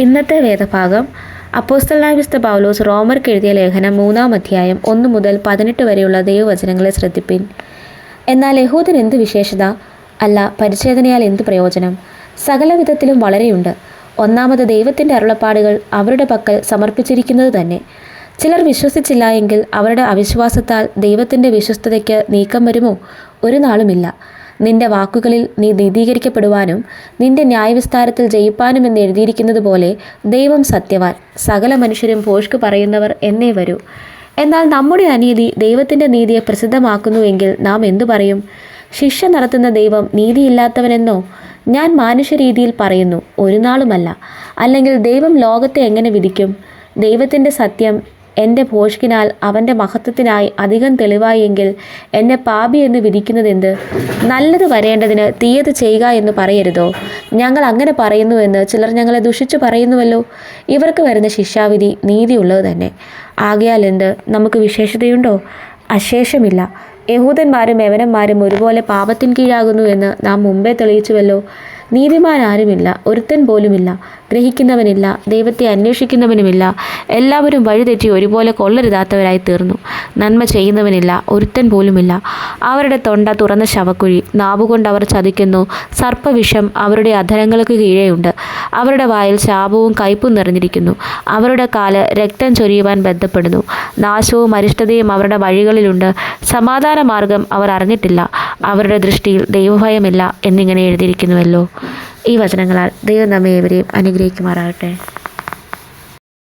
ഇന്നത്തെ വേദഭാഗം. അപ്പോസ്തലനായ വിശുദ്ധ പൗലോസ് റോമർക്ക് എഴുതിയ ലേഖനം മൂന്നാം അധ്യായം ഒന്ന് മുതൽ പതിനെട്ട് വരെയുള്ള ദൈവവചനങ്ങളെ ശ്രദ്ധിപ്പിൻ. എന്നാൽ യഹൂദൻ എന്ത് വിശേഷത? അല്ല പരിച്ഛേദനയാൽ എന്ത് പ്രയോജനം? സകല വിധത്തിലും വളരെയുണ്ട്. ഒന്നാമത് ദൈവത്തിന്റെ അരുളപ്പാടുകൾ അവരുടെ പക്കൽ സമർപ്പിച്ചിരിക്കുന്നത് തന്നെ. ചിലർ വിശ്വസിച്ചില്ല എങ്കിൽ അവരുടെ അവിശ്വാസത്താൽ ദൈവത്തിന്റെ വിശ്വസ്തതയ്ക്ക് നീക്കം വരുമോ? ഒരു നാളുമില്ല. നിന്റെ വാക്കുകളിൽ നീ നീതീകരിക്കപ്പെടുവാനും നിന്റെ ന്യായവിസ്താരത്തിൽ ജയിപ്പാനും എന്ന് എഴുതിയിരിക്കുന്നത് പോലെ ദൈവം സത്യവാൻ. സകല മനുഷ്യരും പോഷ്ക്ക് പറയുന്നവർ എന്നേ വരൂ. എന്നാൽ നമ്മുടെ അനീതി ദൈവത്തിന്റെ നീതിയെ പ്രസിദ്ധമാക്കുന്നുവെങ്കിൽ നാം എന്തു പറയും? ശിക്ഷ നടത്തുന്ന ദൈവം നീതിയില്ലാത്തവനെന്നോ? ഞാൻ മാനുഷ്യരീതിയിൽ പറയുന്നു ഒരു നാളുമല്ല. അല്ലെങ്കിൽ ദൈവം ലോകത്തെ എങ്ങനെ വിധിക്കും? ദൈവത്തിന്റെ സത്യം എന്റെ ഭോഷ്കിനാൽ അവന്റെ മഹത്വത്തിനായി അധികം തെളിവായെങ്കിൽ എന്നെ പാപി എന്ന് വിധിക്കുന്നതെന്ത്? നല്ലത് വരേണ്ടതിന് തീയത് ചെയ്യുക എന്ന് പറയരുതോ? ഞങ്ങൾ അങ്ങനെ പറയുന്നുവെന്ന് ചിലർ ഞങ്ങളെ ദുഷിച്ചു പറയുന്നുവല്ലോ. ഇവർക്ക് വരുന്ന ശിക്ഷാവിധി നീതിയുള്ളത് തന്നെ. ആകയാൽ എന്ത്? നമുക്ക് വിശേഷതയുണ്ടോ? അശേഷമില്ല. യഹൂദന്മാരും യവനന്മാരും ഒരുപോലെ പാപത്തിൻ കീഴാകുന്നു എന്ന് നാം മുമ്പേ തെളിയിച്ചുവല്ലോ. നീതിമാൻ ആരുമില്ല ഒരുത്തൻ പോലുമില്ല ഗ്രഹിക്കുന്നവനില്ല ദൈവത്തെ അന്വേഷിക്കുന്നവനുമില്ല എല്ലാവരും വഴിതെറ്റി ഒരുപോലെ കൊള്ളരുതാത്തവരായി തീർന്നു. നന്മ ചെയ്യുന്നവനില്ല ഒരുത്തൻ പോലുമില്ല. അവരുടെ തൊണ്ട തുറന്ന ശവക്കുഴി നാവുകൊണ്ട് അവർ ചതിക്കുന്നു. സർപ്പവിഷം അവരുടെ അധരങ്ങൾക്ക് കീഴെയുണ്ട്. അവരുടെ വായിൽ ശാപവും കയ്പും നിറഞ്ഞിരിക്കുന്നു. അവരുടെ കാൽ രക്തം ചൊരിയുവാൻ ബന്ധപ്പെടുന്നു. നാശവും അരിഷ്ടതയും അവരുടെ വഴികളിലുണ്ട്. സമാധാന മാർഗം അവർ അറിഞ്ഞിട്ടില്ല. അവരുടെ ദൃഷ്ടിയിൽ ദൈവഭയമില്ല എന്നിങ്ങനെ എഴുതിയിരിക്കുന്നുവല്ലോ. ഈ വചനങ്ങളാൽ ദൈവം നമ്മെ ഏവരെയും അനുഗ്രഹിക്കുമാറാകട്ടെ.